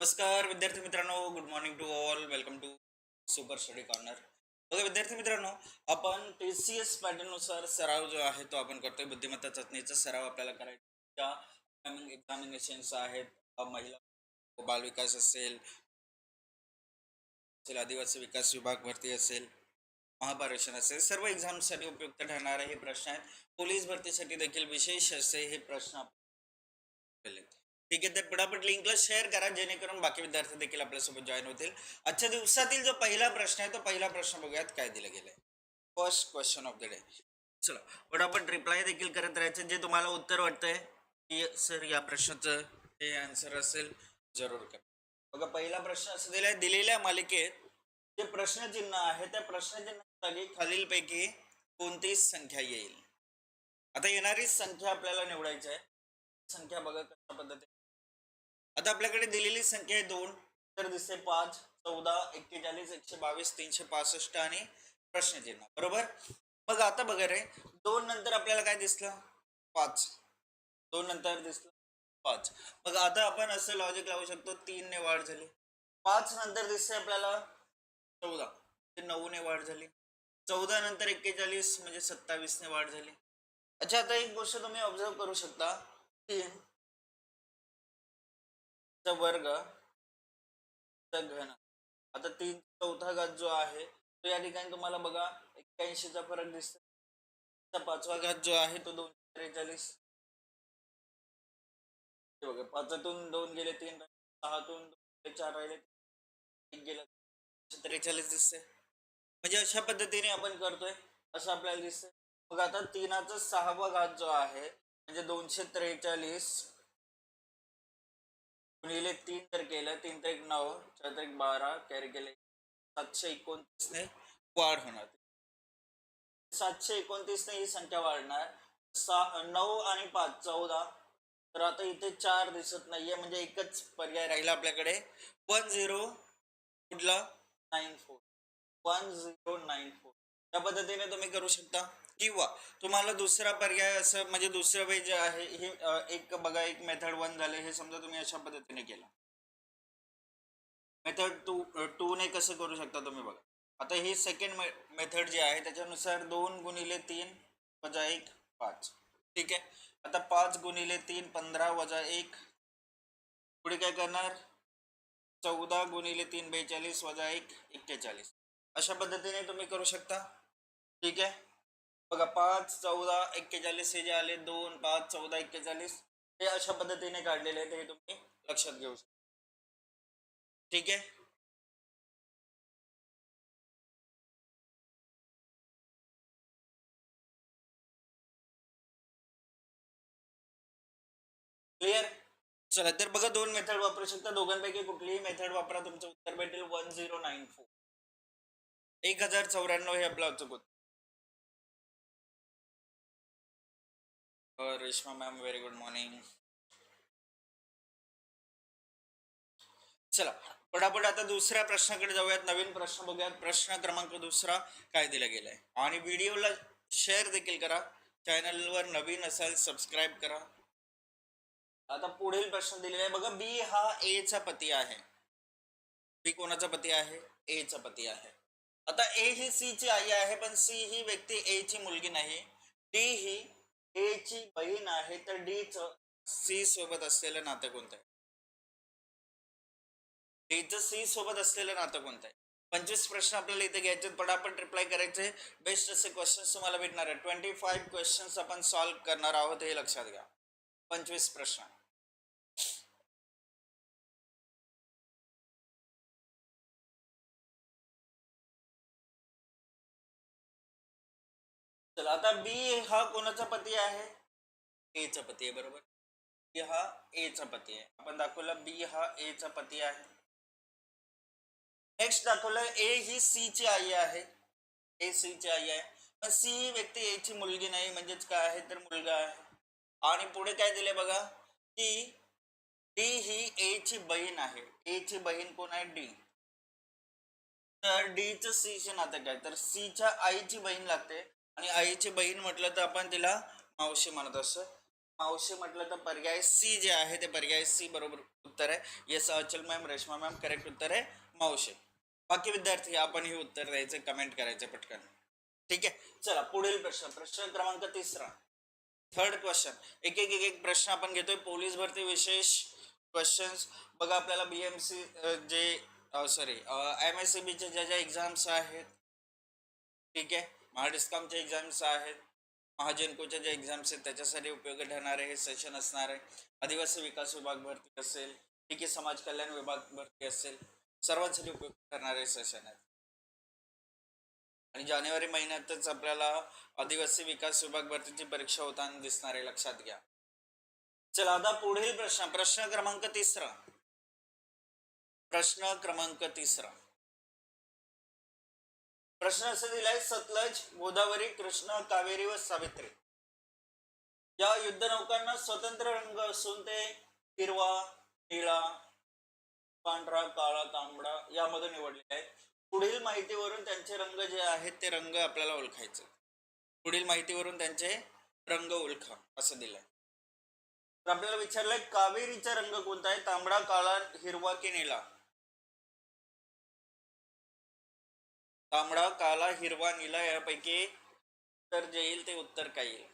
नमस्कार विद्यार्थी मित्रांनो. Good morning to all welcome to super study corner बघा विद्यार्थी मित्रांनो आपण टी सी एस पॅटर्ननुसार सराव जो आहे तो आपण करतोय. बुद्धिमत्ता चाचणीचा सराव आपल्याला करायचा. अपकमिंग एक्झामिनेशन्स आहेत. महिला बालविकास असेल असेल आदिवासी विकास विभाग भरती असेल महापारेषण असेल सर्व एक्झामसाठी उपयुक्त ठरणारे हे प्रश्न आहेत. पोलीस भरतीसाठी देखील विशेष असे हे प्रश्न आपण केलेत. ठीक आहे तर पटापट लिंकला शेअर करा जेणेकरून बाकी विद्यार्थी देखील आपल्यासोबत जॉईन होतील. आजच्या दिवसातील जो पहिला प्रश्न आहे तो पहिला प्रश्न बघूयात काय दिलं गेलं first question of the day चला पटापट रिप्लाय देखील करत राहायचं जे तुम्हाला उत्तर वाटतंय की सर या प्रश्नाचं हे आन्सर असेल जरूर करा. बघा पहिला प्रश्न असं दिलाय दिलेल्या मालिकेत जे प्रश्नचिन्ह आहे त्या प्रश्नचिन्ह जागी खालीलपैकी कोणती संख्या येईल? आता येणारी संख्या आपल्याला निवडायची आहे. संख्या बघा कशा पद्धतीने आता आपल्याकडे दिलेली संख्या आहे दोन तर दिसते पाच चौदा एक्केचाळीस एकशे बावीस तीनशे पासष्ट आणि प्रश्नचिन्ह बरोबर? मग आता बघा रे दोन नंतर आपल्याला काय दिसलं? पाच. दोन नंतर दिसलं पाच. मग आता आपण असं लॉजिक लावू शकतो तीन ने वाढ झाली. पाच नंतर दिसते आपल्याला चौदा. ते नऊ ने वाढ झाली. चौदा नंतर एक्केचाळीस म्हणजे सत्तावीस ने वाढ झाली. अच्छा आता एक गोष्ट तुम्ही ऑब्झर्व करू शकता. तीन. चा वर्ग चा घन. आता तीन चौथा घात जो आहे तो या ठिकाणी तुम्हाला बघा एक्क्याऐंशीचा फरक दिसतो पाचवा घात जो आहे तो दोनशे त्रेचाळीस. बघा पाचातून दोन गेले तीन सहातून दोन चार राहिले एक गेले दोनशे त्रेचाळीस दिसते म्हणजे अशा पद्धतीने आपण करतोय असं आपल्याला दिसतंय. मग आता तीनाचा सहावा घात जो आहे म्हणजे दोनशे त्रेचाळीस गुणिले तीन तर केलं तीन तर एक नऊ चार तर एक बारा कॅरी केले. सातशे एकोणतीसने वाढ होणार. सातशे एकोणतीसने ही संख्या वाढणार. सा नऊ आणि पाच चौदा. तर आता इथे चार दिसत नाहीये म्हणजे एकच पर्याय राहिला आपल्याकडे. वन झिरो कुठला nine four. One zero nine four. त्या पद्धतीने तुम्ही करू शकता. किंवा तुम्हाला दुसरा पर्याय असं म्हणजे दुसरं वे जे आहे हे एक बघा एक मेथड वन झाले हे समजा तुम्ही अशा पद्धतीने केलं. मेथड टू टू ने कसं करू शकता तुम्ही बघा. आता हे सेकंड मेथड जी आहे त्याच्यानुसार दोन गुणिले तीन वजा एक पाच. ठीक आहे? आता पाच गुणिले तीन पंधरा वजा एक. पुढे काय करणार? चौदा गुणिले तीन बेचाळीस वजा एक एक्केचाळीस. अशा पद्धतीने तुम्ही करू शकता. ठीक आहे? बघा पाच चौदा एक्केचाळीस हे जे आले दोन पाच चौदा एक्केचाळीस हे अशा पद्धतीने काढलेले आहेत हे तुम्ही लक्षात घेऊ शकता. ठीक आहे? क्लिअर चला तर बघा दोन मेथड वापरू शकता. दोघांपैकी कुठलीही मेथड वापरा. तुमचं उत्तर भेटेल वन झिरो नाईन फोर एक हजार चौऱ्याण्णव हे आपलं अचूक Reshma ma'am very good morning चला पटापट आता दुसऱ्या प्रश्नाकडे जाऊयात नवीन प्रश्न बघूयात. प्रश्न क्रमांक दुसरा काय दिला गेलाय? आणि व्हिडिओला शेअर देखील करा. चॅनलवर नवीन असाल सबस्क्राईब करा. आता पुढील प्रश्न दिलेला आहे. बघा बी हा ए चा पती आहे. बी कोणाचा पती आहे? ए चा पती आहे. आता ए ही सी ची आई आहे पण सी ही व्यक्ती ए ची मुलगी नाही. डी ही ए ची बहीण आहे तर डी च सी सोबत असलेलं नातं कोणतं आहे? डीचं सी सोबत असलेलं नातं कोणतं आहे? पंचवीस प्रश्न आपल्याला इथे घ्यायचे पटापट रिप्लाय करायचे. बेस्ट असे क्वेश्चन्स तुम्हाला भेटणार आहे ट्वेंटी फाईव्ह क्वेश्चन्स आपण सॉल्व्ह करणार आहोत हे लक्षात घ्या. पंचवीस प्रश्न. चला आता बी हा कोणाचा पती आहे? ए चा पती आहे बरोबर? बी हा ए चा पती आहे. आपण दाखवलं बी हा ए चा पती आहे. नेक्स्ट दाखवलं ए ही सी ची आई आहे. ए सी ची आई आहे. पण सी ही व्यक्ती ए ची मुलगी नाही म्हणजेच काय आहे तर मुलगा आहे. आणि पुढे काय दिले बघा? की डी ही ए ची बहीण आहे. ए ची बहीण कोण आहे? डी तर डी च सी चे नातं काय? तर सी च्या आईची बहीण लागते. आणि आईची बहीण म्हटलं तर आपण तिला मावशी म्हणत असतो मावशी म्हटलं तर पर्याय सी जे आहे ते पर्याय सी बरोबर उत्तर आहे. येस अचल मॅम रेश्मा मॅम करेक्ट उत्तर आहे. मावशी. बाकी विद्यार्थी आपण हे उत्तर द्यायचं कमेंट करायचं पटकन. ठीक आहे? चला पुढील प्रश्न. प्रश्न क्रमांक तिसरा. थर्ड क्वेश्चन एक एक एक एक प्रश्न आपण घेतोय. पोलीस भरती विशेष क्वेश्चन्स बघा आपल्याला B M C J sorry M S C बीचे ज्या ज्या एक्झाम्स आहेत ठीक आहे? महाडिस्कॉमचे एक्झाम्स आहेत. महाजनकोच्या ज्या एक्झाम्स आहेत त्याच्यासाठी उपयोगी ठरणारे हे सेशन असणार आहे. आदिवासी विकास विभाग भरती असेल ठीक आहे समाज कल्याण विभाग भरती असेल सर्वांसाठी उपयोग ठरणारे सेशन आहेत. आणि जानेवारी महिन्यातच आपल्याला आदिवासी विकास विभाग भरतीची परीक्षा होताना दिसणार आहे लक्षात घ्या. चला आता पुढील प्रश्न प्रश्न क्रमांक तिसरा. प्रश्न क्रमांक तिसरा. प्रश्न असे दिलाय सतलज गोदावरी कृष्णा कावेरी व सावित्री. या युद्धनौकांना स्वतंत्र रंग असून ते हिरवा निळा पांढरा काळा तांबडा यामध्ये निवडलेले आहेत. पुढील माहितीवरून त्यांचे रंग जे आहेत ते रंग आपल्याला ओळखायचे पुढील माहितीवरून त्यांचे रंग ओळखा असं दिलंय. तर आपल्याला विचारलंय कावेरीचा रंग कोणता आहे? तांबडा काळा हिरवा की निळा? तांबडा काला हिरवा निळा यापैकी उत्तर जे येईल ते उत्तर काय येईल?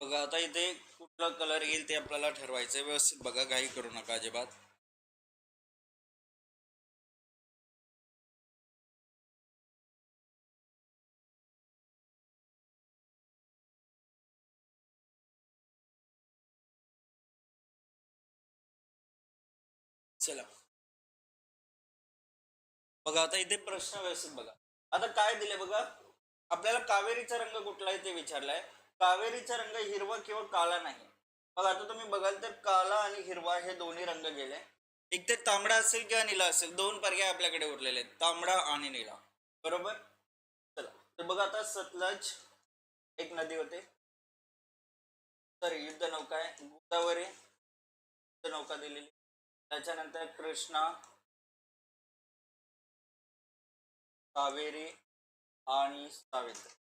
बघा आता इथे कुठला कलर येईल ते आपल्याला ठरवायचं व्यवस्थित बघा घाई करू नका अजिबात. चला. बघा आता इथे प्रश्न व्यवस्थित बघा. आता काय दिले बघा? आपल्याला कावेरीचा रंग कुठला आहे ते विचारलाय. कावेरीचा रंग हिरवा किंवा काळा नाही. मग आता तुम्ही बघाल तर काळा आणि हिरवा हे दोन्ही रंग गेले. एक ते तांबडा असेल किंवा निळा असेल दोन पर्याय आपल्याकडे उरलेले आहेत तांबडा आणि निळा. बरोबर? चला तर बघा आता सतलज एक नदी होते. तर युद्ध नौका आहे. गोदावरी युद्ध नौका दिलेली. त्याच्यानंतर कृष्णा कावेरी आणि सावित्री.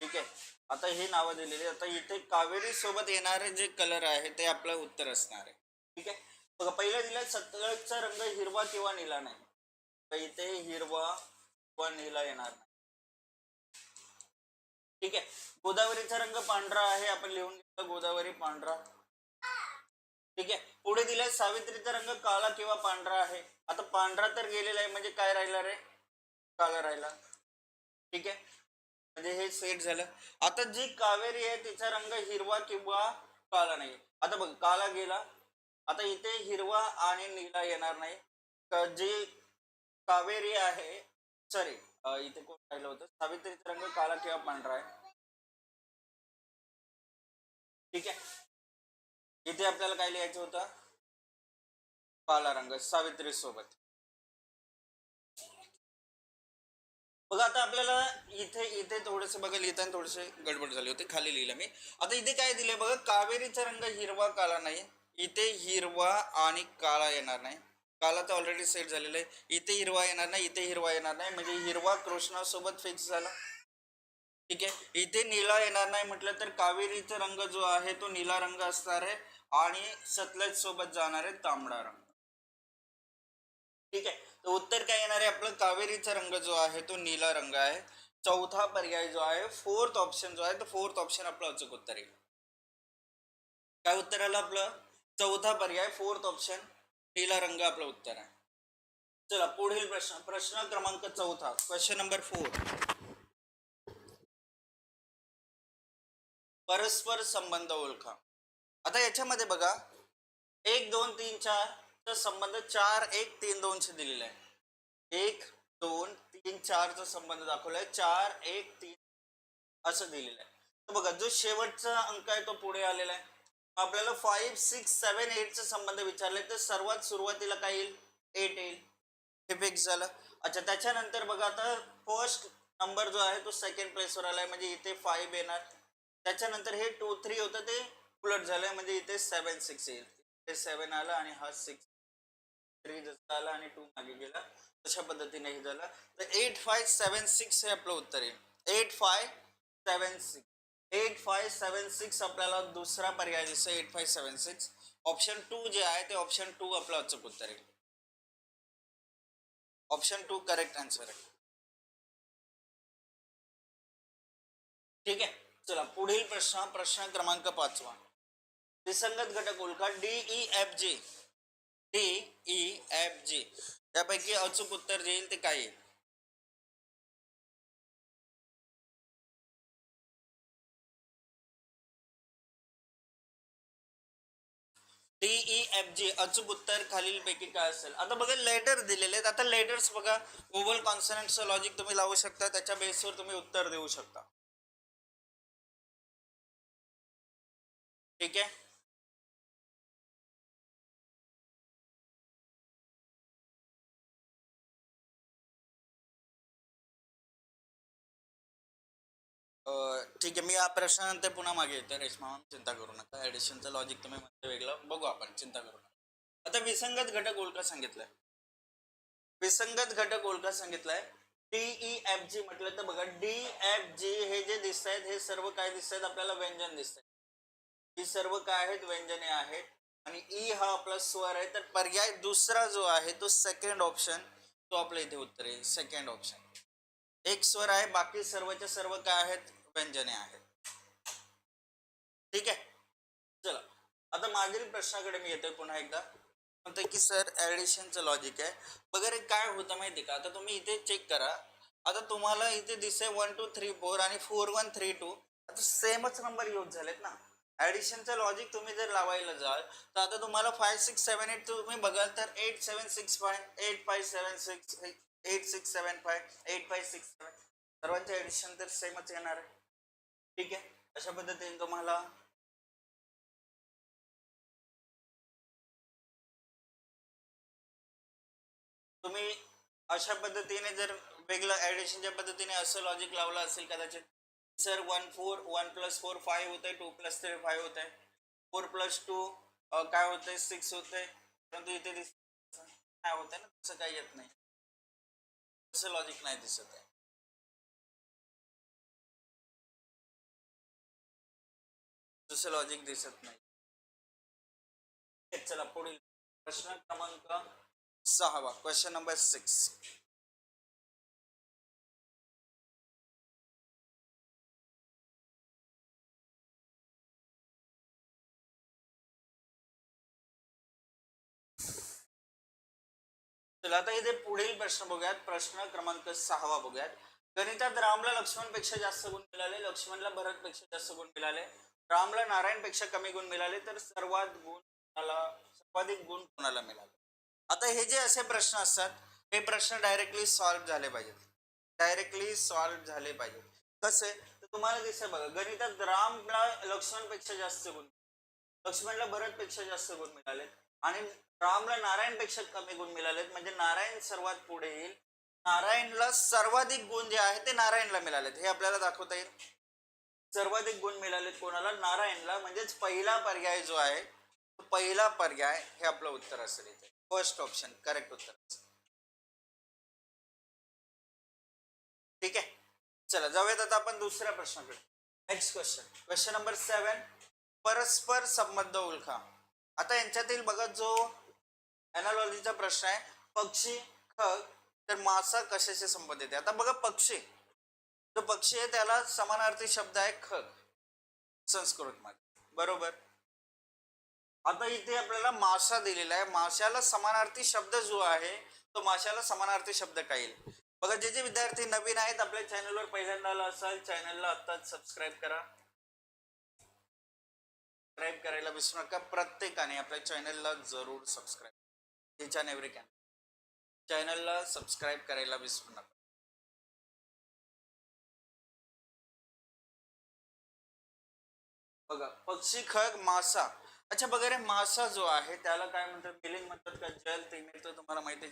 ठीक आहे. आता हे नावं दिलेली आता इथे कावेरी सोबत येणारे जे कलर आहे ते आपलं उत्तर असणार आहे. ठीक आहे? बघा पहिला दिला सतलजचा रंग हिरवा किंवा निळा नाही. तर इथे हिरवा किंवा निळा येणार नाही. ठीक आहे? गोदावरीचा रंग पांढरा आहे. आपण लिहून घेतला गोदावरी पांढरा. ठीक आहे? पुढे दिलाय सावित्रीचा रंग काळा किंवा पांढरा आहे. आता पांढरा तर गेलेला आहे. म्हणजे काय राहिला रे? काळा राहिला. ठीक आहे? म्हणजे हे सेट झालं. आता जी कावेरी आहे तिचा रंग हिरवा किंवा काळा नाही आता बघ काला गेला. आता इथे हिरवा आणि निळा येणार नाही. जी कावेरी आहे सॉरी इथे कोण राहिलं होतं? सावित्रीचा रंग काळा किंवा पांढरा आहे. ठीक आहे. इथे आपल्याला काय लिहायचं होतं? काला रंग सावित्री सोबत. बघा आता आपल्याला इथे इथे थोडेसे बघा लिहिताना थोडेसे गडबड झाले होते. खाली लिहिलं मी. आता इथे काय दिले बघा कावेरीचा रंग हिरवा काळा नाही. इथे हिरवा आणि काळा येणार नाही. काला तर ऑलरेडी सेट झालेला आहे. इथे हिरवा येणार नाही इथे हिरवा येणार नाही. म्हणजे हिरवा कृष्णासोबत फिक्स झाला. ठीक आहे? इथे निळा येणार नाही म्हटलं तर कावेरीचा रंग जो आहे तो निळा रंग असणार आहे. आणि सतलज सोबत जाणार आहे तांबडा रंग. ठीक आहे. तर उत्तर काय येणार आहे? आपलं कावेरीचा रंग जो आहे तो नीला रंग आहे. चौथा पर्याय जो आहे फोर्थ ऑप्शन जो आहे तो फोर्थ ऑप्शन आपलं अचूक उत्तर येईल. काय उत्तर आलं आपलं? चौथा पर्याय फोर्थ ऑप्शन नीला रंग आपलं उत्तर आहे. चला पुढील प्रश्न. प्रश्न क्रमांक चौथा. क्वेश्चन नंबर फोर परस्पर संबंध ओळखा. आता याच्यामध्ये बघा. एक दोन तीन चार. संबंध चार एक तीन दोनशे दिलेला आहे. एक दोन तीन चारचा संबंध दाखवलाय. चार एक तीन असं दिलेलं आहे. तर बघा जो शेवटचा अंक आहे तो पुढे आलेला आहे. आपल्याला फाईव्ह सिक्स सेवन एटचा संबंध विचारलाय तर सर्वात सुरुवातीला काय येईल? एट येईल. हे फिक्स झालं. अच्छा त्याच्यानंतर बघा आता फर्स्ट नंबर जो आहे तो सेकंड प्लेसवर आलाय. म्हणजे इथे फाईव्ह येणार. त्याच्यानंतर हे टू थ्री होतं ते उलट झालंय. म्हणजे इथे सेवन सिक्स येईल. इथे सेवन आलं आणि हा सिक्स थ्री जसं आला आणि टू मागे गेला, तशा पद्धतीने हे झालं. तर एट फाय सेवन सिक्स हे आपलं उत्तर आहे. Eight five seven six eight five seven six आपल्याला दुसरा पर्याय दिसतो eight five seven six option two जे आहे ते ऑप्शन टू आपलं अचूक उत्तर आहे. ऑप्शन टू करेक्ट आन्सर आहे. ठीक आहे? चला, पुढील प्रश्न प्रश्न क्रमांक पाचवा. विसंगत घटक ओळखा D E F G D E e, F G यापैकी अचूक उत्तर जे येईल ते काय येईल? ई एफ जी अचूक उत्तर खालीलपैकी काय असेल? आता बघा लेटर दिलेले आहेत. आता लेटर्स बघा ओव्हल कॉन्सनंटचं लॉजिक तुम्ही लावू शकता. त्याच्या बेसवर तुम्ही उत्तर देऊ शकता. ठीक आहे? ठीक आहे मी या प्रश्नानंतर पुन्हा मागे येते रेश्मा चिंता करू नका. ॲडिशनचं लॉजिक तुम्ही म्हणते वेगळं. बघू आपण. चिंता करू नका. आता विसंगत घटक ओळखा सांगितलाय. विसंगत घटक ओळखा सांगितलाय. डीई एफ जी म्हटलं तर बघा डी एफ जी हे जे दिसत आहेत हे सर्व काय दिसत आहेत आपल्याला व्यंजन दिसत आहेत ही सर्व काय आहेत? व्यंजने आहेत. आणि ई हा आपला स्वर आहे. तर पर्याय दुसरा जो आहे तो सेकंड ऑप्शन तो आपल्या इथे उत्तर आहे सेकंड ऑप्शन एक स्वर आहे. बाकी सर्वच्या सर्व काय आहेत? व्यंजने आहेत ठीक आहे? चला. आता मागील प्रश्नाकडे मी येतोय पुन्हा एकदा. म्हणतोय की सर ॲडिशनचं लॉजिक आहे. वगैरे काय होतं माहिती का? आता तुम्ही इथे चेक करा. आता तुम्हाला इथे दिसे वन टू थ्री फोर आणि फोर वन थ्री टू आता सेमच नंबर यूज झालेत ना. ॲडिशनचं लॉजिक तुम्ही जर लावायला जाल तर आता तुम्हाला फाय सिक्स सेवन एट तुम्ही बघाल तर eight seven six five eight five seven six eight six seven five eight five six seven सर्वांचे ॲडिशन तर सेमच येणार आहे. ठीक आहे? अशा पद्धतीने तुम्हाला तुम्ही अशा पद्धतीने जर वेगळं ऍडिशनच्या पद्धतीने असं लॉजिक लावलं असेल कदाचित sir one four one plus four five होत आहे टू प्लस थ्री फाय होत आहे फोर प्लस टू काय होतंय? सिक्स होतंय. परंतु इथे दिस काय होतंय ना? तसं काही येत नाही. तसं लॉजिक नाही दिसत आहे. दुसरं लॉजिक दिसत नाही. चला पुढील प्रश्न क्रमांक सहावा. क्वेश्चन नंबर सिक्स चला आता इथे पुढील प्रश्न बघूयात. प्रश्न क्रमांक सहावा बघूयात. गणितात रामला लक्ष्मणपेक्षा जास्त गुण मिळाले. लक्ष्मणला भरतपेक्षा जास्त गुण मिळाले. रामला नारायणपेक्षा कमी गुण मिळाले तर सर्वात गुण कोणाला सर्वाधिक गुण कोणाला मिळाले? आता हे जे असे प्रश्न असतात हे प्रश्न डायरेक्टली सॉल्व्ह झाले पाहिजेत. डायरेक्टली सॉल्व्ह झाले पाहिजेत. कसे? तर तुम्हाला दिसेल बघा गणितात रामला लक्ष्मणपेक्षा जास्त गुण लक्ष्मणला भरतपेक्षा जास्त गुण मिळाले. आणि रामला नारायणपेक्षा कमी गुण मिळालेत. म्हणजे नारायण सर्वात पुढे येईल. नारायणला सर्वाधिक गुण जे आहे ते नारायणला मिळालेत. हे आपल्याला दाखवता येईल. सर्वाधिक गुण मिळालेत कोणाला? नारायणला. म्हणजेच पहिला पर्याय जो आहे तो पहिला पर्याय हे आपलं उत्तर असेल इथे. फर्स्ट ऑप्शन करेक्ट उत्तर असेल. ठीक आहे? चला जाऊयात आता आपण दुसऱ्या प्रश्नाकडे. Next question question number seven परस्पर संबंध ओळखा आता यांच्यातील बघा जो अनालॉजीचा प्रश्न आहे पक्षी खग तर मासा कशाशी संबंधित आहे? आता बघा पक्षी. जो पक्षी आहे त्याला समानार्थी शब्द आहे खग संस्कृत मध्ये बरोबर? आता इथे आपल्याला मासा दिलेला आहे. माशाला समानार्थी शब्द जो आहे तो माशाला समानार्थी शब्द काय येईल बघा जे जे विद्यार्थी नवीन आहेत आपल्या चॅनलवर पहिल्यांदा आला असाल चॅनलला आत्ताच सबस्क्राईब करा. सबस्क्राईब करायला विसरू नका. प्रत्येकाने आपल्या चॅनलला जरूर subscribe each and every can चॅनलला सबस्क्राईब करायला विसरू नका. बघा पक्षी खग मासा. अच्छा बघा रे मासा जो आहे त्याला काय म्हणतात मिलिंग म्हणतात का? जल ते तर तुम्हाला माहिती आहे.